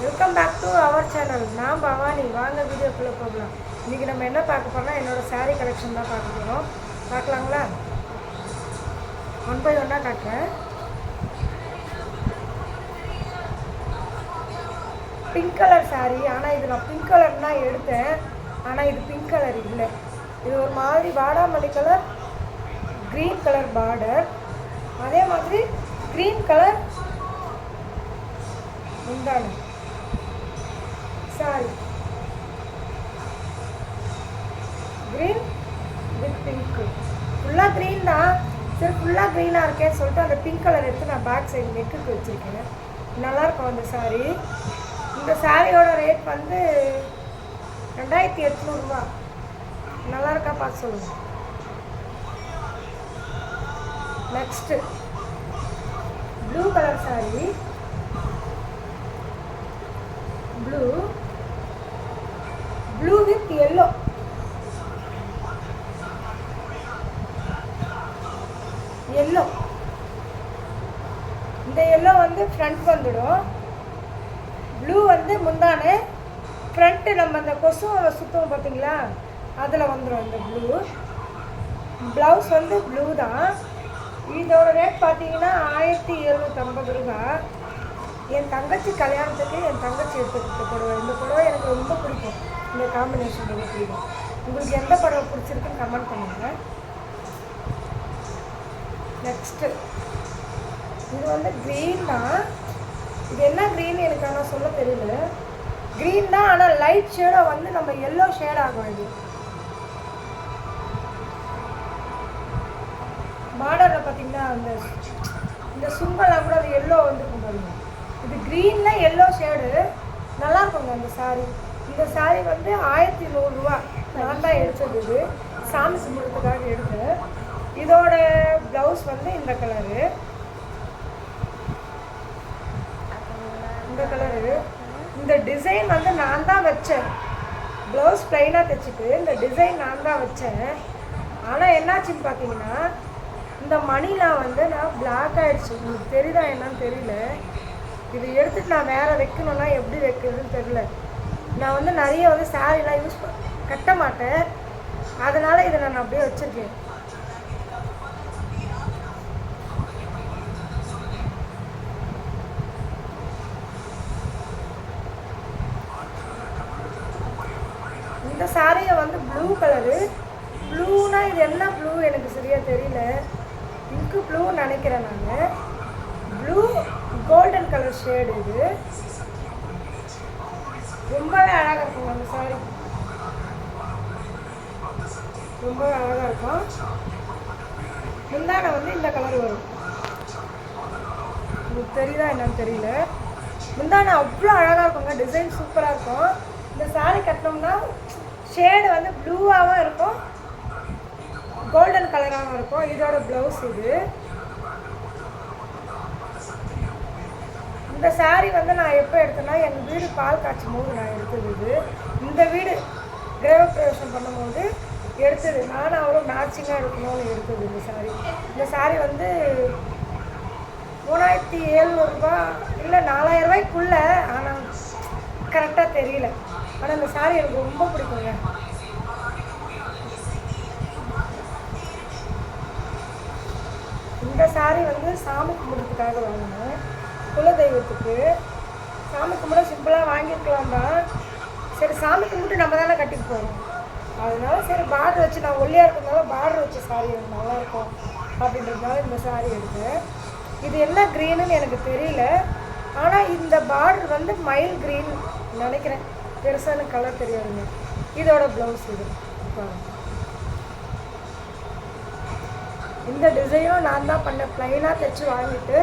Welcome back to our channel நான் பவானி. வாங்க வீடியோக்குள்ளே போகலாம். இன்றைக்கி நம்ம என்ன பார்க்க போறோம்னா என்னோடய சாரீ கலெக்ஷன் தான் பார்க்க போகிறோம் பார்க்கலாங்களா? ஒன் பை ஒன்னாக காட்டுறேன். பிங்க் கலர் சாரீ ஆனால் இது நான் பிங்க் கலர் தான் எடுத்தேன். ஆனால் இது பிங்க் கலர் இல்லை. இது ஒரு மாதிரி வாடாமல்லி கலர் க்ரீன் கலர் பார்டர் அதே மாதிரி க்ரீன் கலர் முந்தானி சாரி க்ரீன் வித் pink. ஃபுல்லாக க்ரீன் தான். சரி ஃபுல்லாக க்ரீனாக இருக்கேன்னு சொல்லிட்டு அந்த பிங்க் கலர் எடுத்து நான் பேக் சைடு நெக்குக்கு வச்சுருக்கேன். நல்லாயிருக்கும் அந்த சாரீ இந்த சாரியோட ரேட் வந்து ரெண்டாயிரத்தி எட்நூறுபா நல்லா இருக்கா பார்த்து சொல்லுங்கள் next blue colour sari blue yellow yellow இந்த எல்லோ வந்து ஃப்ரண்ட் வந்துடும். ப்ளூ வந்து முந்தானே ஃப்ரண்ட்டு நம்ம அந்த கொசுவை சுற்றுவோம் பார்த்தீங்களா? அதில் வந்துடும் இந்த ப்ளூ ப்ளவுஸ் வந்து ப்ளூ தான். இதோட ரேட் பார்த்தீங்கன்னா ஆயிரத்தி எழுநூற்றம்பது ரூபா. என் தங்கச்சி கல்யாணத்துக்கு என் தங்கச்சி எடுத்து கொடுத்த புடவை இந்த புடவை எனக்கு ரொம்ப பிடிக்கும். இந்த காம்பினேஷன் ரொம்ப பிடிக்கும் உங்களுக்கு எந்த படம் பிடிச்சிருக்குன்னு கமெண்ட் பண்ணுங்கள் நெக்ஸ்ட்டு இது வந்து க்ரீன் தான் இது என்ன க்ரீன் எனக்கு ஆனால் சொல்ல தெரியல. க்ரீன் தான் ஆனால் லைட் ஷேடாக வந்து நம்ம எல்லோ ஷேட் ஆகும் இது பார்டரில் பார்த்தீங்கன்னா அந்த இந்த சுங்கெல்லாம் கூட அது எல்லோ வந்துருக்கும் பாருங்க இது க்ரீனில் எல்லோ ஷேடு நல்லா இருக்குங்க அந்த சாரீ இந்த சாரி வந்து ஆயிரத்தி நூறுரூவா நான் தான் எடுத்தது. இது சாமி கும்பிட்றதுக்காக எடுத்தேன். இதோட ப்ளவுஸ் வந்து இந்த கலரு இந்த கலரு இந்த டிசைன் வந்து நான் தான் வச்சேன். ப்ளவுஸ் ப்ளைனாக தைச்சிட்டு இந்த டிசைன் நான் தான் வச்சேன். ஆனால் என்னாச்சுன்னு பார்த்தீங்கன்னா இந்த மணிலாம் வந்து நான் பிளாக் ஆகிடுச்சு உங்களுக்கு தெரியுதா என்னன்னு தெரியல. இது எடுத்துட்டு நான் வேறு வைக்கணும்னா எப்படி வைக்கிறதுன்னு தெரியல. நான் வந்து நிறைய வந்து சாரீலாம் யூஸ் கட்ட மாட்டேன். அதனால இதை நான் அப்படியே வச்சிருக்கேன். இந்த சாரியை வந்து ப்ளூ கலரு ப்ளூனா இது என்ன ப்ளூ எனக்கு சரியாக தெரியல. பிங்க்கு ப்ளூ நினைக்கிறேன் நான். ப்ளூ கோல்டன் கலர் ஷேடு இது. ரொம்பவே அழகாக இருக்கும் அந்த சாரி ரொம்பவே அழகாக இருக்கும். முந்தானை வந்து இந்த கலர் வரும். உங்களுக்கு தெரியுதா என்னன்னு தெரியல. முந்தானை அவ்வளோ அழகாக இருக்குங்க. டிசைன் சூப்பராக இருக்கும். இந்த சாரி கட்டினோம்னா ஷேடு வந்து ப்ளூவாகவும் இருக்கும். கோல்டன் கலராகவும் இருக்கும். இதோட ப்ளவுஸ் இது. இந்த saree வந்து நான் எப்போ எடுத்தேன்னா எங்கள் வீடு பால் காய்ச்சும் போது நான் எடுத்தது இது. இந்த வீடு கிரகப்பிரவேசம் பண்ணும்போது எடுத்தது. நானும் அவ்வளோ மேட்சிங்காக எடுக்கணும்னு எடுத்தது இந்த saree. இந்த saree வந்து மூணாயிரத்தி எழுநூறுபா இல்லை நாலாயிரம் ரூபாய்க்குள்ள ஆனால் கரெக்டாக தெரியல. ஆனால் இந்த சாரீ எனக்கு ரொம்ப பிடிக்குங்க. இந்த saree வந்து சாமி கும்பிட்றதுக்காக வாங்கினேன். குலதெய்வத்துக்கு. சாமி கும்பிட சிம்பிளாக வாங்கியிருக்கலாம் தான் சரி சாமி கும்பிட்டு நம்ம தானே கட்டிட்டு போகிறோம் அதனால சரி பார்டர் வச்சு நான் ஒல்லியாக இருக்கிறதுனால பார்டர் வச்ச சாரி எனக்கு நல்லாயிருக்கும் அப்படின்றதுனால இந்த சாரி எடுத்தேன் இது என்ன க்ரீனுன்னு எனக்கு தெரியல. ஆனால் இந்த பார்டர் வந்து மயில் க்ரீன் நினைக்கிறேன். பெருசான கலர் தெரியாதுங்க. இதோட ப்ளவுஸ் இது. இந்த டிசைனும் நான் தான் பண்ணேன். ப்ளைனாக தைச்சி வாங்கிட்டு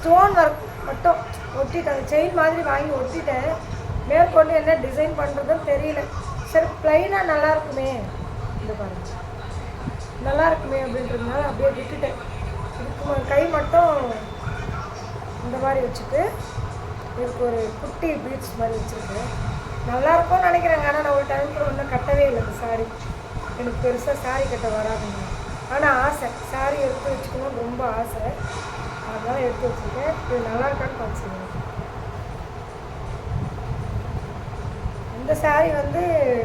ஸ்டோன் ஒர்க் மட்டும் ஒட்டிட்டேன். செயின் மாதிரி வாங்கி ஒட்டிட்டேன். மேற்கொண்டு என்ன டிசைன் பண்ணுறதுன்னு தெரியல. சரி ப்ளைனாக நல்லா இருக்குமே. இந்த பாருங்க. நல்லா இருக்குமே அப்படின்றதுனால அப்படியே விட்டுட்டேன். இதுக்கு கை மட்டும் இந்த மாதிரி வச்சுட்டு இதுக்கு ஒரு குட்டி பீட்ஸ் மாதிரி வச்சுருக்கேன். நல்லா இருக்கும்னு நினைக்கிறேங்க. ஆனால் நான் ஒரு டைம் ஒன்றும் கட்டவே இல்லை இந்த சாரி எனக்கு பெருசாக சாரி கட்ட வராதுங்க. ஆனால் ஆசை. சாரி எடுத்து வச்சுக்கணும்னு ரொம்ப ஆசை. அதெல்லாம் எடுத்து வச்சுருக்கேன். இது நல்லா இருக்கான்னு பார்த்து இந்த சாரீ வந்து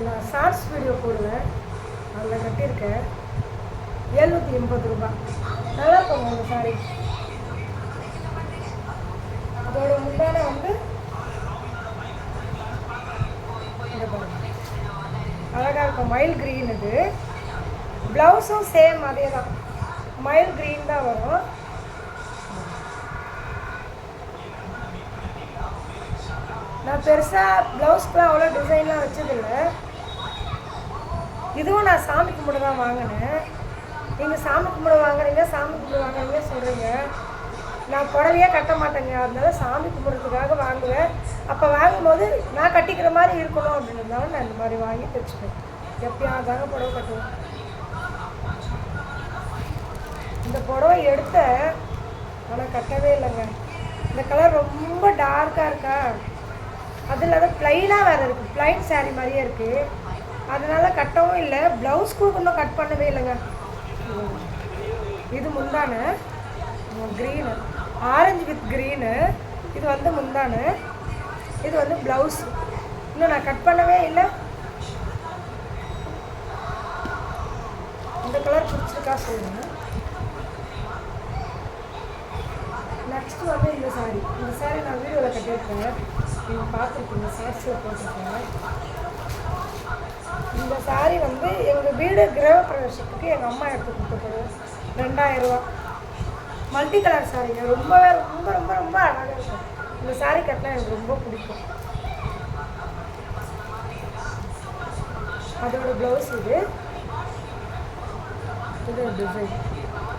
நான் ஷார்ட்ஸ் வீடியோ போடுவேன். அதில் கட்டியிருக்கேன். எழுநூற்றி எண்பது ரூபா. நல்லா இருக்கும் அந்த சாரீ அதோட முந்தான வந்து அழகாக இருக்கும் மயில் க்ரீன் இது. ப்ளவுஸும் சேம் அதே தான் மயில் க்ரீன் தான் வரும். நான் பெருசாக ப்ளவுஸ்க்குலாம் அவ்வளோ டிசைன்லாம் வச்சதில்லை. இதுவும் நான் சாமி கும்பிட தான் வாங்கினேன். நீங்கள் சாமி கும்பிட வாங்குறீங்க சாமி கும்பிட வாங்குறீங்க சொல்கிறீங்க நான் புடவையே கட்ட மாட்டேங்க. அதனால சாமி கும்பிட்றதுக்காக வாங்குவேன். அப்போ வாங்கும்போது நான் கட்டிக்கிற மாதிரி இருக்கணும் அப்படின்றதுனால நான் இந்த மாதிரி வாங்கி தைச்சிப்பேன் எப்பயாவது தாங்க புடவை கட்டுவேன். இந்த புடவை எடுத்தேன். ஆனால் கட்டவே இல்லைங்க. இந்த கலர் ரொம்ப டார்க்காக இருக்கா? அது இல்லாத ப்ளைனாக வேறு இருக்குது ப்ளைன் saree மாதிரியே இருக்குது அதனால கட்டவும் இல்லை. ப்ளவுஸ் கூட இன்னும் கட் பண்ணவே இல்லைங்க. இது முந்தான. க்ரீனு ஆரஞ்சு வித் க்ரீனு இது வந்து முந்தானு. இது வந்து ப்ளவுஸ் இன்னும் நான் கட் பண்ணவே இல்லை. இந்த கலர் பிடிச்சிருக்கா சொல்லுங்க. நெக்ஸ்ட் வந்து இந்த சாரி இந்த சாரி நான் வீடியோவில் கட்டியிருக்கேன். நீங்கள் பார்த்துருக்கீங்க ஷார்ட்ஸில் போட்டிருக்கேன் இந்த சாரீ வந்து எங்கள் வீடு கிரக பிரவேசத்துக்கு எங்கள் அம்மா எடுத்து கொடுத்தது ரெண்டாயிரம் ரூபா. மல்டி கலர் சாரீங்க. ரொம்பவே ரொம்ப ரொம்ப ரொம்ப அழகாக இருக்கும் இந்த சாரீ கட்டினா எனக்கு ரொம்ப பிடிக்கும். அதோட ப்ளவுஸ் இது. இது டிசைன்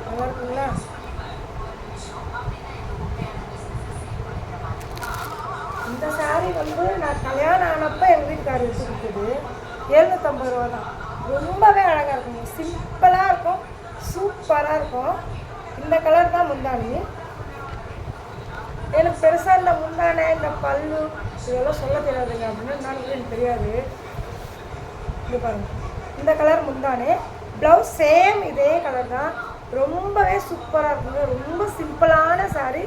நல்லா இருக்குங்களா இந்த saree வந்து நான் கல்யாணம் ஆனப்போ எங்கள் வீட்டுக்காரர் எடுத்து கொடுத்தது எழுநூற்றம்பது ரூபா தான். ரொம்பவே அழகாக இருக்கும். சிம்பிளாக இருக்கும். சூப்பராக இருக்கும். இந்த கலர் தான் முந்தானி. எனக்கு பெருசாக இந்த முந்தானே இந்த பல்லு இதெல்லாம் சொல்ல தெரியாதுங்க. அப்படின்னு நான் எனக்கு தெரியாது. இது பாருங்க. இந்த கலர் முந்தானே. ப்ளவுஸ் சேம் இதே கலர் தான். ரொம்பவே சூப்பராக இருக்குங்க. ரொம்ப சிம்பிளான சாரீ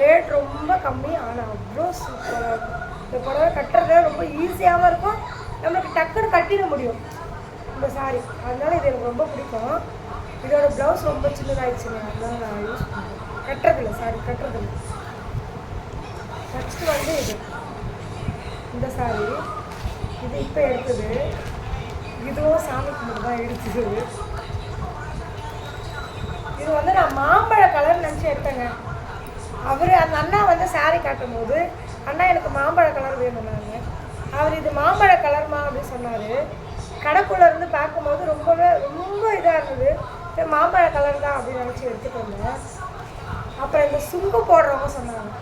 ரேட் ரொம்ப கம்மி. ஆனால் அவ்வளோ சூப்பராக இருக்கும். இந்த புடவை கட்டுறது ரொம்ப ஈஸியாகவும் இருக்கும். நம்மளுக்கு டக்குன்னு கட்டிட முடியும். இந்த சாரி அதனால இது எனக்கு ரொம்ப பிடிக்கும். இதோட ப்ளவுஸ் ரொம்ப சின்னதாகிடுச்சுங்க அதனால நான் யூஸ் பண்ணுறேன் கட்டுறதில்ல சாரி கட்டுறதில்ல. நெக்ஸ்ட் வந்து இது. இந்த சாரி இது இப்போ எடுத்தது. இதுவும் சாமி கும்பிட்டு தான் எடுத்தது. இது வந்து நான் மாம்பழ கலர் நினச்சி எடுத்தேங்க. அவர் அந்த அண்ணா வந்து சாரி காட்டும் போது அண்ணா எனக்கு மாம்பழ கலர் வேணும்னாங்க அவர் இது மாம்பழ கலர்மா அப்படின்னு சொன்னார். கடைக்குள்ளே இருந்து பார்க்கும்போது ரொம்பவே ரொம்ப இதாக இருந்தது. மாம்பழ கலர் தான் அப்படின்னு நினச்சி எடுத்துகிட்டு வந்தேன். அப்புறம் இந்த சுங்கு போடுறவங்க சொன்னாங்க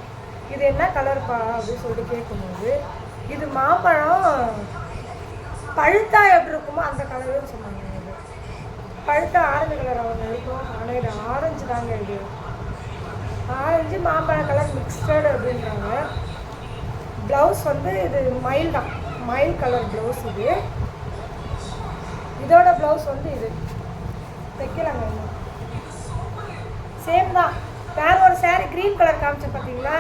இது என்ன கலர்ப்பா அப்படின்னு சொல்லிட்டு கேட்கும்போது இது மாம்பழம் பழுத்தா எப்படி இருக்குமோ அந்த கலருன்னு சொன்னாங்க இது பழுத்தா ஆரஞ்சு கலர் அவங்க இருக்கும். ஆனால் இது ஆரஞ்சு தாங்க இது. ஆரஞ்சு மாம்பழ கலர் மிக்ஸ்டட் அப்படின்றாங்க. ப்ளவுஸ் வந்து இது மயில் தான். மயில் கலர் ப்ளவுஸ் இது. இதோட ப்ளவுஸ் வந்து இது. தைக்கலாங்க சேம் தான். வேற ஒரு சேரீ க்ரீன் கலர் காமிச்சேன் பார்த்தீங்களா?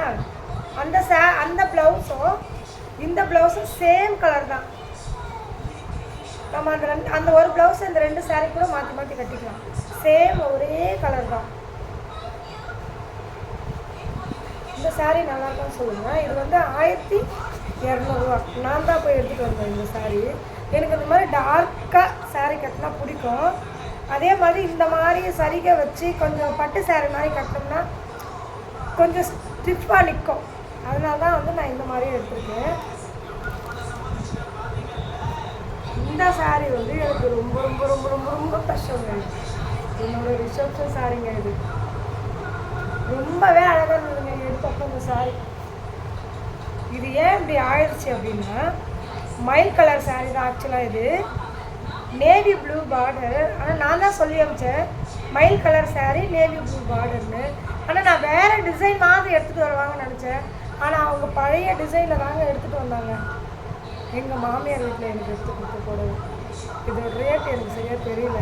அந்த சே அந்த ப்ளவுஸும் இந்த ப்ளவுஸும் சேம் கலர் தான். நம்ம அந்த ரெண்டு அந்த ஒரு ப்ளவுஸ் இந்த ரெண்டு சேரீ கூட மாற்றி மாற்றி கட்டிக்கலாம். சேம் ஒரே கலர் தான். இந்த சாரீ நல்லா இருக்கான்னு சொல்லுங்கள் இது வந்து ஆயிரத்தி இரநூறுவா நான் தான் போய் எடுத்துகிட்டு வந்தேன் இந்த சாரீ எனக்கு இந்த மாதிரி டார்க்காக சாரீ கட்டினா பிடிக்கும். அதே மாதிரி இந்த மாதிரி சரிகை வச்சு கொஞ்சம் பட்டு சாரீ மாதிரி கட்டினோம்னா கொஞ்சம் ஸ்டிஃபாக நிற்கும் அதனால தான் வந்து நான் இந்த மாதிரி எடுத்திருக்கேன். இந்த saree வந்து எனக்கு ரொம்ப ரொம்ப ரொம்ப ரொம்ப ரொம்ப கஷ்டங்க என்னோட ரிசப்ஷன் சாரிங்க இது. ரொம்பவே அழகாக இருந்தது. எடுத்தப்போ இந்த இது ஏன் இப்படி ஆயிடுச்சு அப்படின்னா மயில் கலர் சாரி தான் ஆக்சுவலாக இது. நேவி ப்ளூ பார்டர் ஆனால் நான் தான் சொல்லி அமைச்சேன் மயில் கலர் saree நேவி ப்ளூ பார்டர்னு ஆனால் நான் வேறு டிசைன் மாதிரி எடுத்துகிட்டு வருவாங்கன்னு நினச்சேன். ஆனால் அவங்க பழைய டிசைனில் தாங்க எடுத்துகிட்டு வந்தாங்க. எங்கள் மாமியார் வீட்டில் எனக்கு எடுத்து கொடுத்த புடவை. இதோட ரேட் எனக்கு சரியாக தெரியல.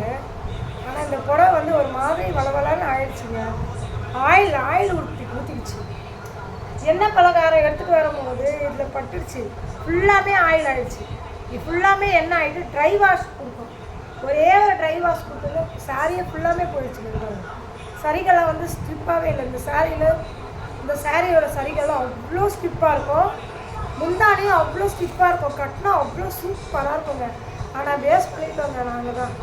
ஆனால் இந்த புடவை வந்து ஒரு மாதிரி வளவலான்னு ஆயிடுச்சுங்க. ஆயில் ஆயில் உட் என்ன பலகாரம் எடுத்துகிட்டு வரும்போது இதில் பட்டுடுச்சு. ஃபுல்லாமே ஆயில் ஆயிடுச்சு. இது ஃபுல்லாமே என்ன ஆகிட்டு ட்ரை வாஷ் கொடுக்கும். ஒரே ஒரு ட்ரை வாஷ் கொடுத்தது சாரியை ஃபுல்லாமே போயிடுச்சு சரிகெல்லாம் வந்து ஸ்டிப்பாகவே இல்லை. இந்த சாரியில் இந்த சாரியோட சரிகெல்லாம் அவ்வளோ ஸ்டிப்பாக இருக்கும். முந்தானையும் அவ்வளோ ஸ்டிப்பாக இருக்கும். கட்டினா அவ்வளோ சூப்பராக இருக்குங்க. ஆனால் வேஸ்ட் பண்ணிட்டோங்க நாங்கள் தான்.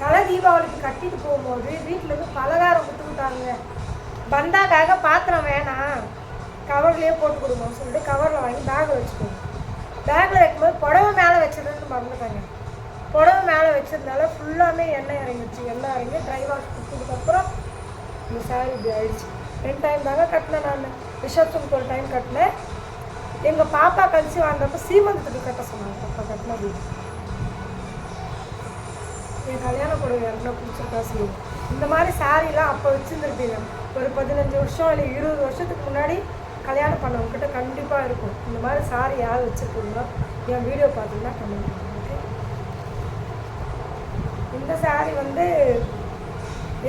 தலை தீபாவளிக்கு கட்டிட்டு போகும்போது வீட்டில் இருந்து பலகாரம் கொடுத்துக்கிட்டாங்க பந்தாக்காக பாத்திரம் வேணாம் கவர்லேயே போட்டு கொடுங்கன்னு சொல்லிட்டு கவரில் வாங்கி பேக்கில் வச்சுக்கோங்க பேக்கில் வைக்கும்போது புடவை மேலே வச்சிருந்தேன்னு மறந்துட்டாங்க. புடவை மேலே வச்சிருந்தால ஃபுல்லாமே எண்ணெய் இறங்கிடுச்சு. எண்ணெய் இறங்கி ட்ரை வாஷ் கொடுத்ததுக்கப்புறம் இந்த சாரி இப்படி ஆயிடுச்சு. ரெண்டு டைம் தாங்க கட்டினேன் நான். ரிசப்ஷனுக்கு ஒரு டைம் கட்டினேன். எங்கள் பாப்பா கழிச்சு வாங்குறப்ப சீமந்தத்துக்கு கட்ட சொன்னாங்க. அப்போ கட்டினது. என் கல்யாண புடவை யாருன்னா பிடிச்சிருக்கா சொல்லுவோம் இந்த மாதிரி சாரீலாம் அப்போ வச்சுருந்துருப்பீங்க. ஒரு பதினஞ்சு வருஷம் இல்லை இருபது வருஷத்துக்கு முன்னாடி கல்யாணம் பண்ணவங்ககிட்ட கண்டிப்பாக இருக்கும். இந்த மாதிரி சாரி யார் வச்சுருக்கீங்களோ என் வீடியோ பார்த்தீங்கன்னா கமெண்ட் பண்ணுங்க இந்த சாரி வந்து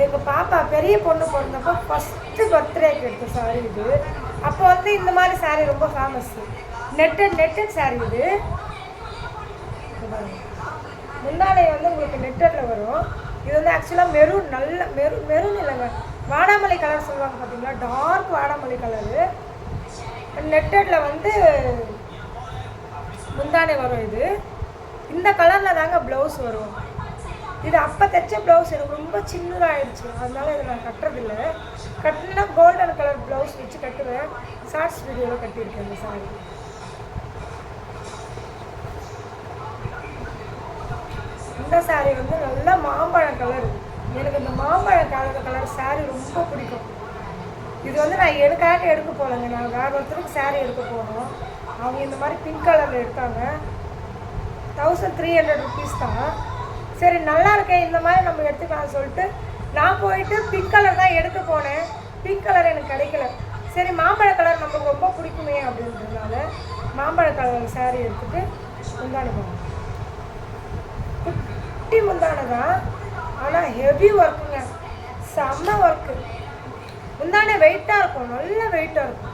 எங்கள் பாப்பா பெரிய பொண்ணு பிறந்தப்போ ஃபஸ்ட்டு பர்த்டேக்கு எடுத்த சாரி இது. அப்போ வந்து இந்த மாதிரி சாரி ரொம்ப ஃபேமஸ் நெட்டட் நெட்டட் சாரி இது. இங்க பாருங்க. முந்தானை வந்து உங்களுக்கு லெட்டரில் வரும். இது வந்து ஆக்சுவலாக மெரூன் நல்ல மெரூன் மெரூன் இல்லைங்க. வாடாமல்லி கலர் சொல்லுவாங்க பார்த்தீங்களா டார்க் வாடாமல்லி கலரு நெட்டடில் வந்து முந்தானை வரும் இது. இந்த கலரில் தாங்க ப்ளவுஸ் வரும். இது அப்போ தைச்ச ப்ளவுஸ் எனக்கு ரொம்ப சின்னதாகிடுச்சு அதனால இதை நான் கட்டுறதில்ல. கட்டினா கோல்டன் கலர் ப்ளவுஸ் வச்சு கட்டுவேன். ஷார்ட்ஸ் வீடியோவில் கட்டியிருக்கேன் இந்த சாரி இந்த சாரி வந்து நல்லா மாம்பழம் கலர் எனக்கு இந்த மாம்பழம் கலர் கலர் சாரி ரொம்ப பிடிக்கும். இது வந்து நான் எனக்காக எடுக்க போகலங்க நான் வேற ஒருத்தருக்கு சாரி எடுக்க போனோம் அவங்க இந்த மாதிரி பிங்க் கலரில் எடுத்தாங்க. தௌசண்ட் த்ரீ ஹண்ட்ரட் ருபீஸ் தான். சரி நல்லா இருக்கேன் இந்த மாதிரி நம்ம எடுத்துக்கலாம் சொல்லிட்டு நான் போயிட்டு பிங்க் கலர் தான் எடுக்க போனேன். பிங்க் கலர் எனக்கு கிடைக்கல. சரி மாம்பழ கலர் நமக்கு ரொம்ப பிடிக்குமே அப்படின்றதுனால மாம்பழ கலர் saree எடுத்துகிட்டு முந்தானி போனேன் குட்டி முந்தானை தான் ஆனால் ஹெவி ஒர்க்குங்க செம்ம ஒர்க்கு முந்தானே வெயிட்டாக இருக்கும். நல்ல வெயிட்டாக இருக்கும்.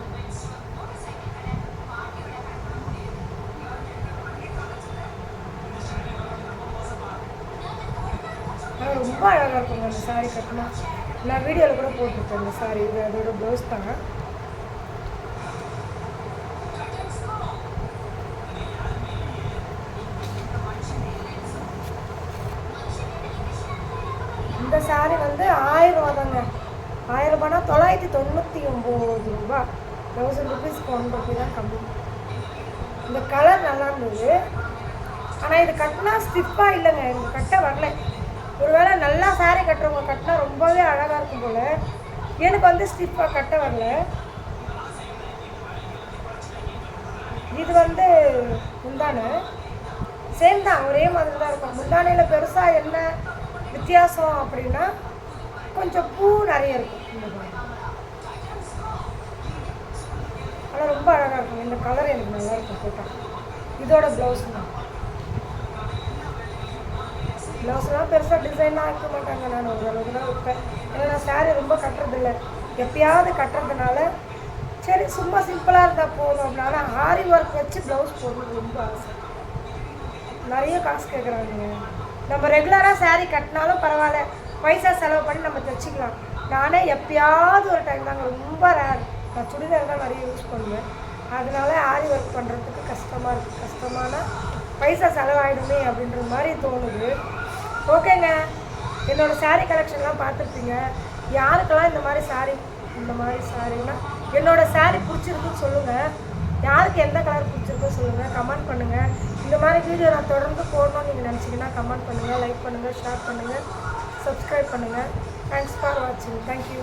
ரொம்ப அழகாக இருக்குங்க அந்த சாரி கட்டினா. நான் வீடியோவில் கூட போட்டிருக்கேன் இந்த சாரி இது அதோட ப்ளவுஸ் தாங்க இந்த சாரி வந்து ஆயிரம் ரூபா தாங்க ஆயிரம் ரூபானா தொள்ளாயிரத்தி தொண்ணூற்றி ஒம்பது ரூபா தௌசண்ட் ருபீஸ் ஒன் ருபி தான் கம்மி. இந்த கலர் நல்லா இருந்தது. ஆனால் இது கட்டினா ஸ்டிப்பாக இல்லைங்க. எனக்கு கட்ட வரல. ஒருவேளை நல்லா saree கட்டுறவங்க கட்டினா ரொம்பவே அழகாக இருக்கும் போல். எனக்கு வந்து ஸ்டிப்பாக கட்ட வரல. இது வந்து முந்தானை. சேம் தான். ஒரே மாதிரி தான் இருக்கும். முந்தானையில் பெருசாக என்ன வித்தியாசம் அப்படின்னா கொஞ்சம் பூ நிறைய இருக்கும். இந்த மாதிரி ஆனால் ரொம்ப அழகாக இருக்கும். இந்த கலர் எனக்கு நல்லா இருக்கும் போட்டால் இதோட ப்ளவுஸ் தான். ப்ளவுஸ்லாம் பெருசாக டிசைன்லாம் ஆக்க மாட்டாங்க நான் ஓரளவுக்கு தான் வைப்பேன். ஏன்னா நான் saree ரொம்ப கட்டுறதில்ல. எப்பயாவது கட்டுறதுனால சரி சும்மா சிம்பிளாக இருந்தால் போதும் அப்படின்னா ஆரி ஒர்க் வச்சு ப்ளவுஸ் போடணும் ரொம்ப ஆசை. நிறைய காசு கேட்குறாங்க நம்ம ரெகுலராக saree கட்டினாலும் பரவாயில்ல. பைசா செலவு பண்ணி நம்ம தைச்சிக்கலாம். நானே எப்பயாவது ஒரு டைம் தாங்க ரொம்ப ரேர் நான் சுடிதார் தான் நிறைய யூஸ் பண்ணுவேன். அதனால ஆரி ஒர்க் பண்ணுறதுக்கு கஷ்டமாக இருக்குது கஷ்டமான பைசா செலவாயிடுமே அப்படின்ற மாதிரி தோணுது. ஓகேங்க. என்னோடய சாரீ கலெக்ஷன்லாம் பார்த்துருப்பீங்க. யாருக்கெல்லாம் இந்த மாதிரி saree இந்த மாதிரி சாரீனா என்னோடய saree பிடிச்சிருக்குன்னு சொல்லுங்கள் யாருக்கு எந்த கலர் பிடிச்சிருக்கோ சொல்லுங்கள் கமெண்ட் பண்ணுங்கள் இந்த மாதிரி வீடியோ நான் தொடர்ந்து போடணும்னு நீங்கள் நினச்சிங்கன்னா கமெண்ட் பண்ணுங்கள் லைக் பண்ணுங்கள் ஷேர் பண்ணுங்கள் சப்ஸ்கிரைப் பண்ணுங்கள் தேங்க்ஸ் ஃபார் வாட்சிங் தேங்க்யூ